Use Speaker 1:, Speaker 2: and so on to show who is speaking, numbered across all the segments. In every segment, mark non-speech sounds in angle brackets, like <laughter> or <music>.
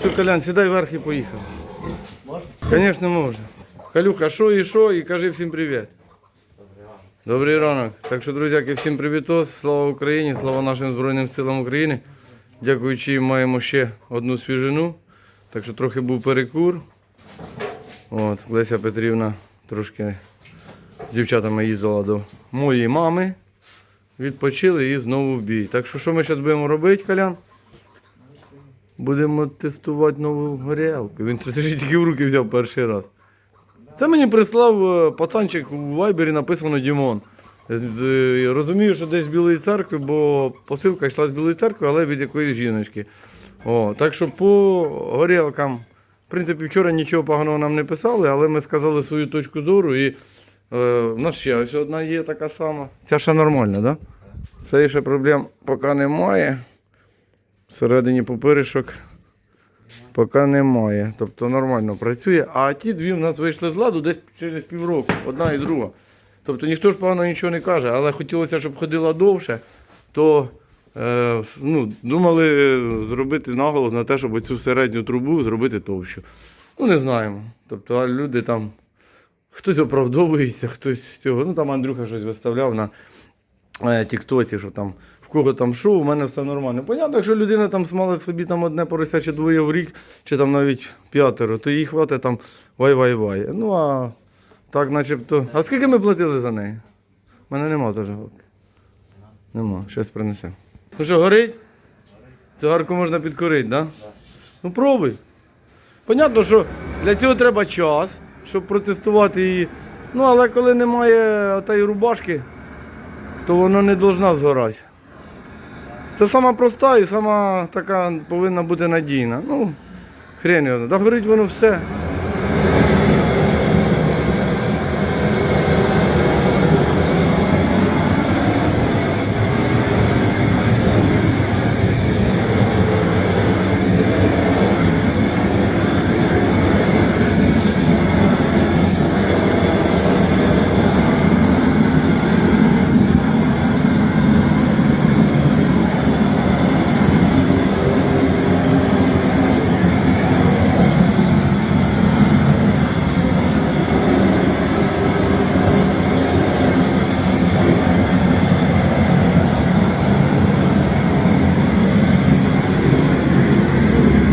Speaker 1: Все, Колян, сідай вверх і поїхав. Можна? Звісно, можна. Калюха, що і що, і кажи всім привіт. Добрий ранок. Так що, друзяки, всім привітос. Слава Україні, слава нашим Збройним силам України. Дякуючи їм маємо ще одну свіжину. Так що трохи був перекур. От, Леся Петрівна трошки з дівчатами їздила до моєї мами. Відпочили і знову в бій. Так що що ми зараз будемо робити, Колян? Будемо тестувати нову горілку. Він це ж тільки в руки взяв перший раз. Це мені прислав е, пацанчик у вайбері написано Дімон. Е, Розумію, що десь з Білої церкви, бо посилка йшла з Білої церкви, але від якоїсь жіночки. О, так що по горілкам, в принципі, вчора нічого поганого нам не писали, але ми сказали свою точку зору. І е, в нас ще ось одна є така сама. Ця ще нормальна, так? Да? Це ще проблем поки немає. Всередині пупиришок поки немає. Тобто нормально працює. А ті дві в нас вийшли з ладу десь через півроку, одна і друга. Тобто ніхто ж погано нічого не каже, але хотілося, щоб ходила довше, то е, ну, думали зробити наголос на те, щоб цю середню трубу зробити товщу. Ну, не знаємо. Тобто, а люди там. Хтось оправдовується, хтось цього. Ну там Андрюха щось виставляв на е, Тіктоці, що там кого там що, у мене все нормально. Понятно, якщо людина там смалить собі там одне порося чи двоє в рік, чи там навіть п'ятеро, то їй хватить там вай-вай-вай. Ну а так начебто. А скільки ми платили за неї? У мене нема теж голки. Нема, щось принесемо. Ну що, горить? Цигарку можна підкорити, так? Да? Ну пробуй. Понятно, що для цього треба час, щоб протестувати її. Ну, але коли немає тієї рубашки, то вона не повинна згорати. Це сама проста і сама така повинна бути надійна. Ну, хрен його. Да воно все.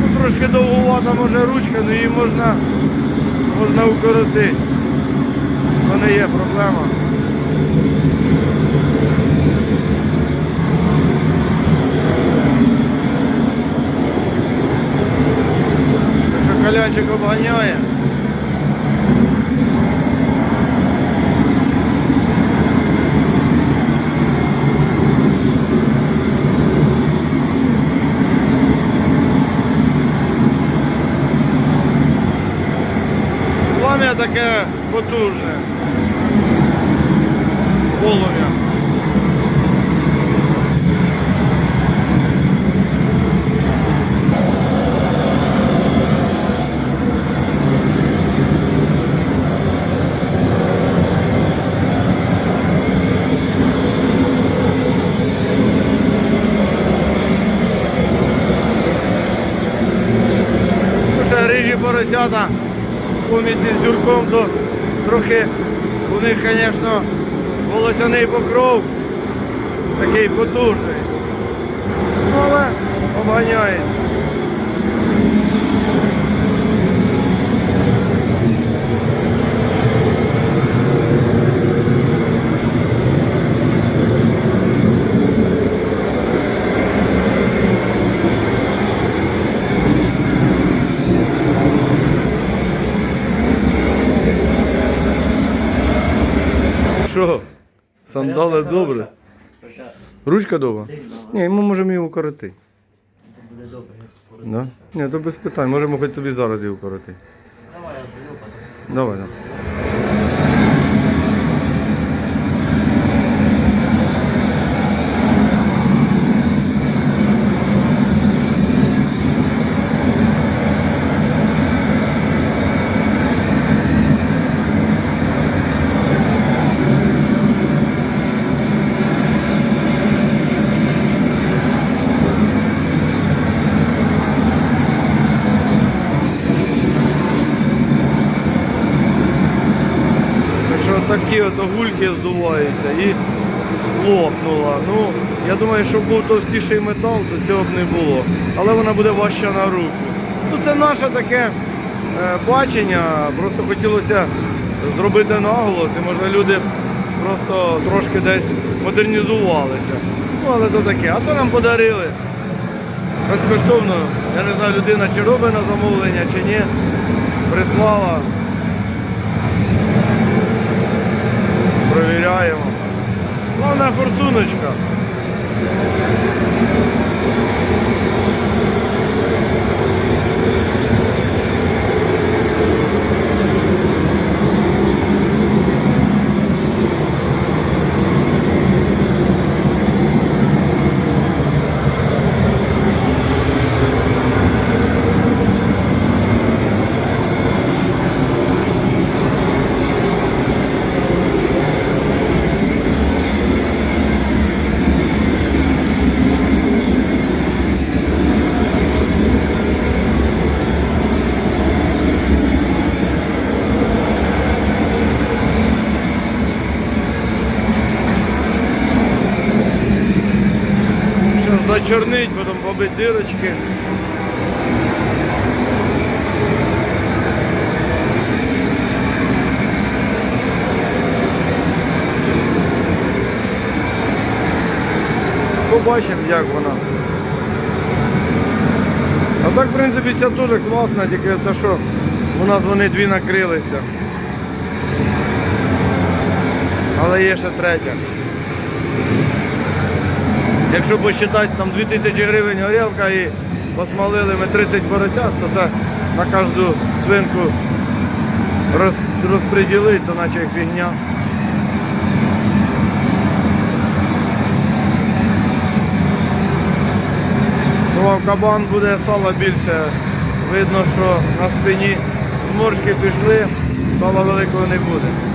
Speaker 1: Ну, трошки довгувата може ручка, але її можна, можна укоротити. Це не є проблема. Так Колянчик обганяє. Плам'я таке потужне. Полум'я. Рижі поросята поміці з дюрком, то трохи у них, звісно, волосяний покров такий потужний. Ну, але обганяє. Що? Сандали добре. Ручка довга? Ні, ми можемо її укоротити.
Speaker 2: Буде добре.
Speaker 1: Да? Ні, то без питань. Можемо хоч тобі зараз її укоротити.
Speaker 2: Давай, я.
Speaker 1: Давай, давай. Такі гульки здуваються і лопнула. Ну, я думаю, що був товстіший метал, то цього б не було. Але вона буде важча на руку. Ну, це наше таке е, бачення. Просто хотілося зробити наголос, і може люди просто трошки десь модернізувалися. Ну, але то таке. А це нам подарили. Безкоштовно, я не знаю, людина чи робить на замовлення, чи ні. Прислала. Провіряємо. Головна форсуночка. Зачорнить, потім побить дирочки. Побачимо, як вона. А так, в принципі, ця теж класна, тільки це що у нас вони дві накрилися. Але є ще третя. Якщо посчитати там 2000 гривень горілка і посмалили ми 30 поросят, то це на кожну свинку роз, то наче як фігня. Ну, кабан буде сала більше. Видно, що на спині зморшки пішли, сала великого не буде.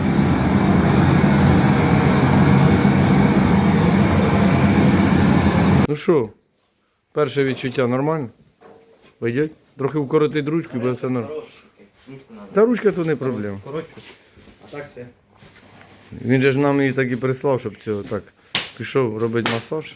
Speaker 1: Що, перше відчуття нормально? Вийдіть? Трохи вкоротить ручку і буде все нормально. Та ручка то не проблема.
Speaker 2: Коротше. А так все.
Speaker 1: Він же ж нам її так і прислав, щоб цього так пішов робити масаж.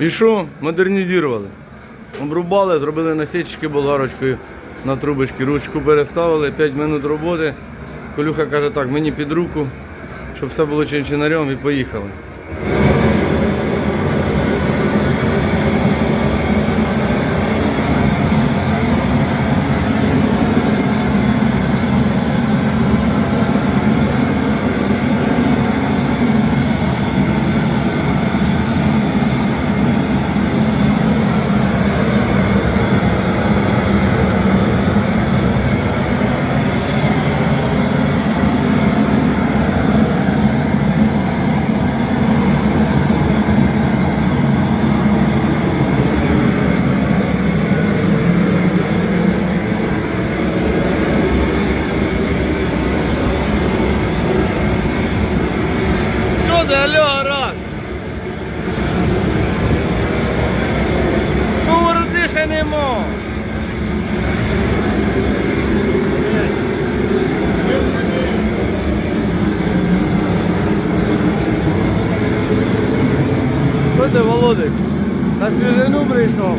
Speaker 1: І? Модернізували. Обрубали, зробили насічки болгарочкою на трубочки, ручку переставили, 5 минут роботи. Колюха каже, так, мені під руку, щоб все було чинчинарем і поїхали. Що ти, алло, гараж? Нема. Що ти, Володик? На свіжину прийшов?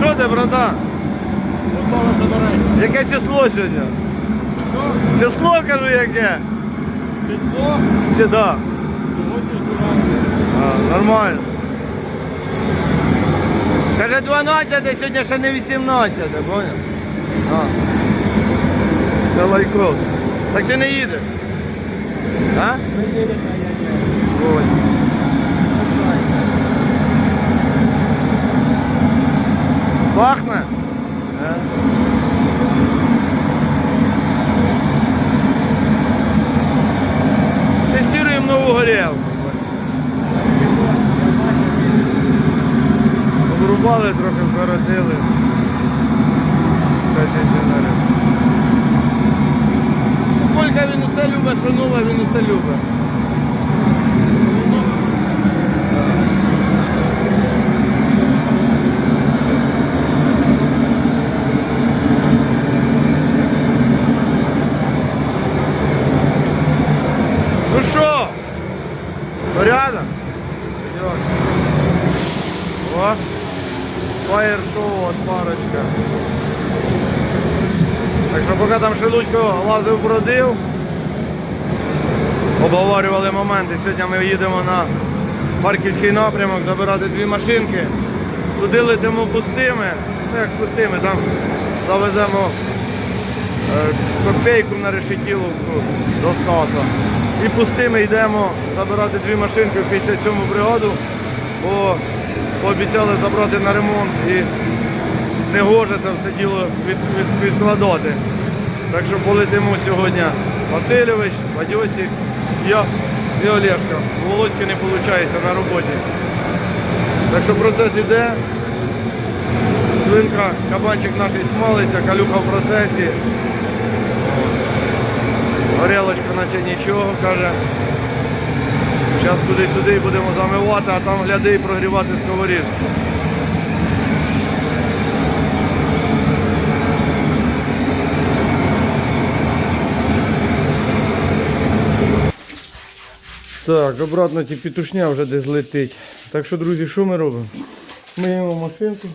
Speaker 1: Що ти, братан? Яке число сьогодні? Число кажу яке?
Speaker 2: Число?
Speaker 1: Чи да? А, нормально. Каже 12, сьогодні ще не 18, понял? А. Це лайков. Так ти не їдеш? А? Ой. Пахне? Е? Подрахували, трохи вкоротили. Кондиціонери. Колька він усе любить, що нове, він усе любить. Ну що? Порядок? Идет. О, фаєр-шоу от парочка. Так що там лазив бродив, обговорювали моменти. Сьогодні ми їдемо на Харківський напрямок забирати дві машинки. Туди летимо пустими. Ну як пустими, там завеземо е, копейку на решетіловку до Стаса. І пустими йдемо забирати дві машинки в 57 бригаду, бо пообіцяли забрати на ремонт і не гоже це все діло від, від, відкладати. Так що полетимо сьогодні Васильович, Вадьосик, я і Олешка. Володьки не виходить на роботі. Так що процес іде. Свинка, кабанчик наш смалиться, калюка в процесі. Горелочка наче нічого, каже. Зараз туди-сюди будемо замивати, а там гляди і прогрівати сковорідку. Так, обратно ті петушня вже десь летить. Так що, друзі, що ми робимо? Миємо машинку.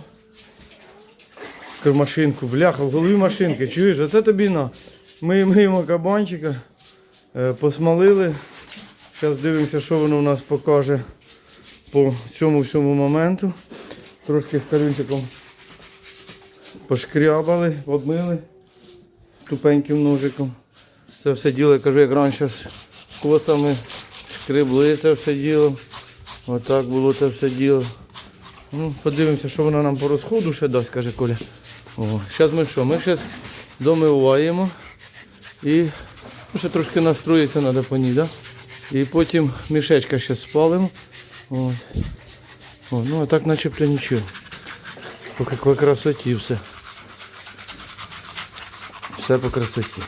Speaker 1: Машинку, бляха, в голові машинки. Чуєш, оце тобі на. Ми миємо кабанчика, е, посмалили. Зараз дивимося, що воно у нас покаже по цьому всьому моменту. Трошки з карюнчиком пошкрябали, обмили тупеньким ножиком. Це все діло, я кажу, як раніше з косами шкребли це все діло. Отак було це все діло. Ну, подивимося, що воно нам по розходу ще дасть, каже Коля. О, зараз ми що? Ми зараз домиваємо і ну, ще трошки настроїтися треба по ній, да? І потім мішечка ще спалимо. От. О, ну а так начебто нічого. По какой красоті все. Все по красоті.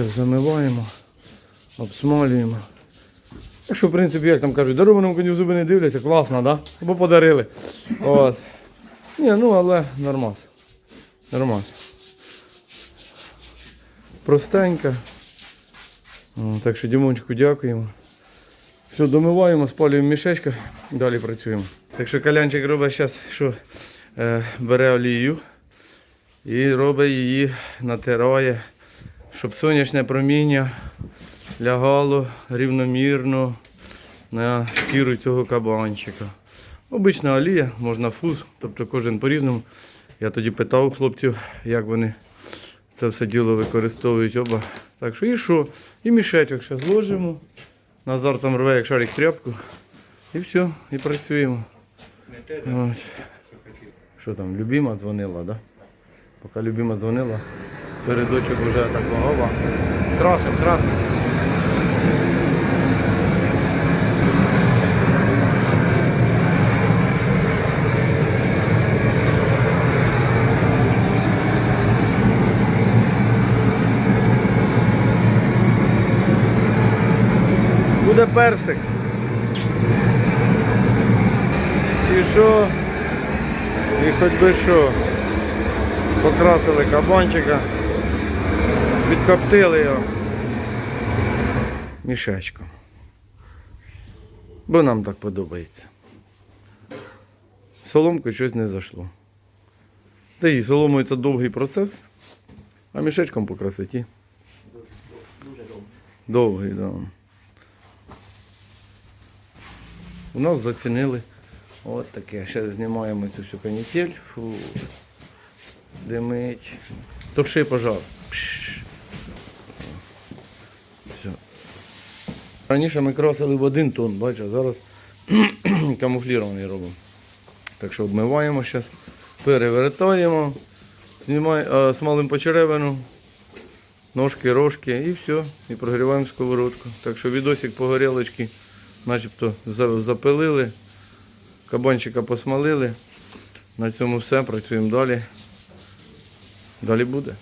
Speaker 1: Зараз замиваємо, обсмалюємо. Так що, в принципі, як там кажуть, дарованому коню зуби не дивляться, класно, да? Бо подарили. От. Ні, ну але нормас. Нормас. Простенька. Так що Дімончику дякуємо. Все, домиваємо, спалюємо мішечка, далі працюємо. Так що калянчик робить зараз, що е, бере олію і робить її, натирає, щоб сонячне проміння лягало рівномірно на шкіру цього кабанчика. Обична олія, можна фуз, тобто кожен по-різному. Я тоді питав хлопців, як вони це все діло використовують оба. Так що і що? І мішечок ще зложимо. Назар там рве як шарик тряпку. І все, і працюємо. Що там, любима дзвонила, да? Поки любима дзвонила, передочок вже такого. Опа. Красив, красив. Буде персик. І що? І хоч би що. Покрасили кабанчика. Відкоптили його. Мішечком. Бо нам так подобається. Соломкою щось не зайшло. Та і соломою це довгий процес, а мішечком по красоті.
Speaker 2: Дуже добре.
Speaker 1: Довгий, да. У нас зацінили. От таке. Ще знімаємо цю всю канітель. Фу. Димить. Туши пожар. Пш. Раніше ми красили в один тон, бачиш, зараз <clears throat> камуфлірований робимо. Так що обмиваємо зараз, перевертаємо, знімаємо, смалимо почеревину, ножки, рожки і все. І прогріваємо сковородку. Так що відосик по горілочці начебто запилили, кабанчика посмалили. На цьому все, працюємо далі. Далі буде.